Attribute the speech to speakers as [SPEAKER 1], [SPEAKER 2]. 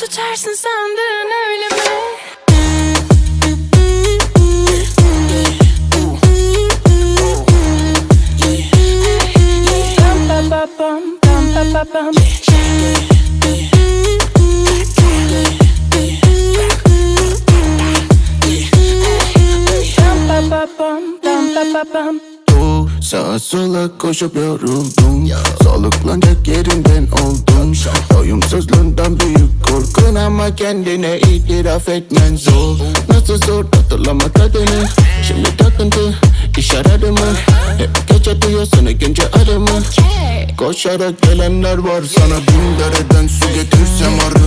[SPEAKER 1] Kaçarsın sandın öyle mi? Pam pam pam pam pam.
[SPEAKER 2] Bu sağa sola koşup yoruldum Soluklanacak yerinden oldum korkun ama kendine itiraf etmen zor Nasıl zor hatırlama tadını Şimdi takıntı iş aradı mı Hep gece duyuyorsun ikinci arımı Koşarak gelenler var sana bin dereden su getirsem arı